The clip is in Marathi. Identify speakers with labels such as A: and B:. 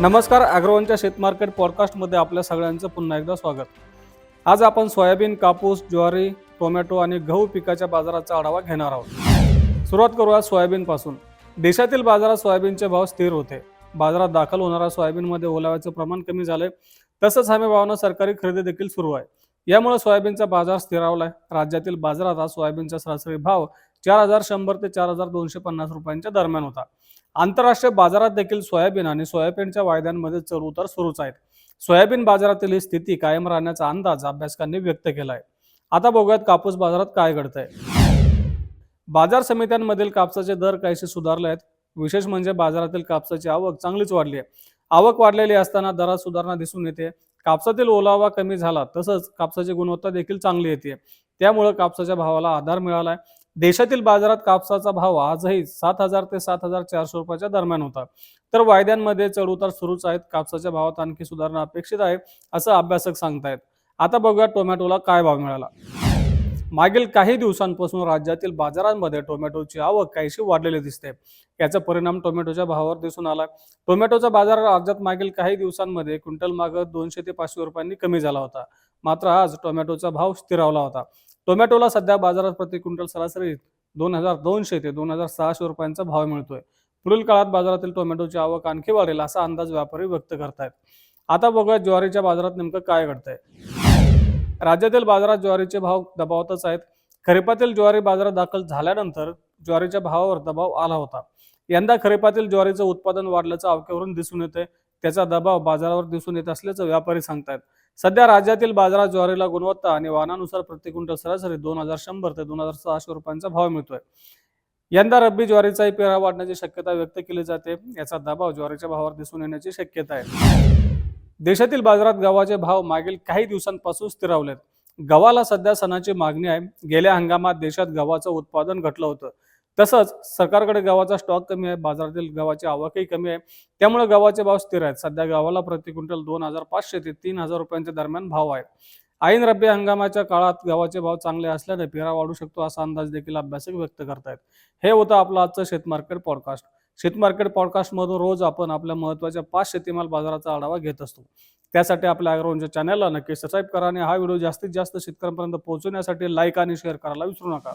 A: नमस्कार अॅग्रोवनच्या शेतमार्केट पॉडकास्टमध्ये आपल्या सगळ्यांचं पुन्हा एकदा स्वागत. आज आपण सोयाबीन कापूस ज्वारी टोमॅटो आणि गहू पिकाच्या बाजाराचा आढावा घेणार आहोत. सुरुवात करूया सोयाबीनपासून. देशातील बाजारात सोयाबीनचे भाव स्थिर होते. बाजारात दाखल होणाऱ्या सोयाबीनमध्ये ओलाव्याचं प्रमाण कमी झालंय. तसंच हमी भावानं सरकारी खरेदी देखील सुरू आहे. यामुळे सोयाबीनचा बाजार स्थिरावलाय. राज्यातील बाजारात आज सोयाबीनचा सरासरी भाव चार हजार शंभर ते चार हजार दोनशे पन्नास रुपयांच्या दरम्यान होता. आंतरराष्ट्रीय बाजारात देखील सोयाबीन आणि सोयाबीनच्या वायद्यांमध्ये चढ उतार सुरूच आहेत. सोयाबीन बाजारातील ही स्थिती कायम राहण्याचा अंदाज अभ्यासकांनी व्यक्त केला आहे आता बघूयात कापूस बाजारात काय घडतंय. बाजार समित्यांमधील कापसाचे दर काहीसे सुधारले आहेत. विशेष म्हणजे बाजारातील कापसाची आवक चांगलीच वाढली आहे. आवक वाढलेली असताना दरात सुधारणा दिसून येते. कापसातील ओलावा कमी झाला तसंच कापसाची गुणवत्ता देखील चांगली येते. त्यामुळे कापसाच्या भावाला आधार मिळाला आहे देशातील बाजारात कापसाचा भाव आजही सात हजार ते सात हजार चारशे रुपयाच्या दरम्यान होता. तर वायद्यांमध्ये चढउतार सुरूच आहेत. कापसाच्या भावात आणखी सुधारणा अपेक्षित आहे असं अभ्यासक सांगतायत. आता बघूया टोमॅटोला काय भाव मिळाला. मागील काही दिवसांपासून राज्यातील बाजारांमध्ये टोमॅटोची आवक काहीशी वाढलेली दिसते. याचा परिणाम टोमॅटोच्या भावावर दिसून आला. टोमॅटोचा बाजार राज्यात मागील काही दिवसांमध्ये क्विंटल मागं दोनशे ते पाचशे रुपयांनी कमी झाला होता. मात्र आज टोमॅटोचा भाव स्थिरावला होता. टोमॅटोला सध्या बाजारात प्रति क्विंटल सरासरी दोन हजार दोनशे ते दोन हजार सहाशे रुपयांचा भाव मिळतोय. पुढील काळात बाजारातील टोमॅटोची आवक आणखी वाढेल असा अंदाज व्यापारी व्यक्त करतायत. आता बघूया ज्वारीच्या बाजारात नेमकं काय घडतंय. राज्यातील बाजारात ज्वारीचे भाव दबावतच आहेत. खरीपातील ज्वारी बाजारात दाखल झाल्यानंतर ज्वारीच्या भावावर दबाव आला होता. यंदा खरीपातील ज्वारीचं उत्पादन वाढल्याचं अवक्यावरून दिसून येते. त्याचा दबाव बाजारावर दिसून येत असल्याचं व्यापारी सांगतायत. सध्या राज्यातील बाजारात ज्वारीला गुणवत्ता आणि वाहनानुसार प्रति क्विंटल सरासरी दोन हजार शंभर ते दोन हजार सहाशे रुपयांचा भाव मिळतोय. यंदा रब्बी ज्वारीचाही पेरा वाढण्याची शक्यता व्यक्त केली जाते. याचा दबाव ज्वारीच्या भावावर दिसून येण्याची शक्यता आहे. देशातील बाजारात गव्हाचे भाव मागील काही दिवसांपासून स्थिरावलेत. गव्हाला सध्या सणाची मागणी आहे. गेल्या हंगामात देशात गव्हाचं उत्पादन घटलं होतं. तसंच सरकारकडे गव्हाचा स्टॉक कमी आहे. बाजारातील गव्हाची आवकही कमी आहे. त्यामुळे गव्हाचे भाव स्थिर आहेत. सध्या गव्हाला प्रति क्विंटल दोन हजार पाचशे ते तीन हजार रुपयांच्या दरम्यान भाव आहे. ऐन रब्बी हंगामाच्या काळात गव्हाचे भाव चांगले असल्याने पेरा वाढू शकतो असा अंदाज देखील अभ्यासक व्यक्त करतायत. हे होतं आपलं आजचं शेतमार्केट पॉडकास्ट शेतमार्केट पॉडकास्टमधून रोज आपण आपल्या महत्त्वाच्या पाच शेतीमाल बाजाराचा आढावा घेत असतो. त्यासाठी आपल्या अॅग्रोनच्या चॅनलला नक्की सबस्क्राईब करा आणि हा व्हिडिओ जास्तीत जास्त शेतकऱ्यांपर्यंत पोहोचवण्यासाठी लाईक आणि शेअर करायला विसरू नका.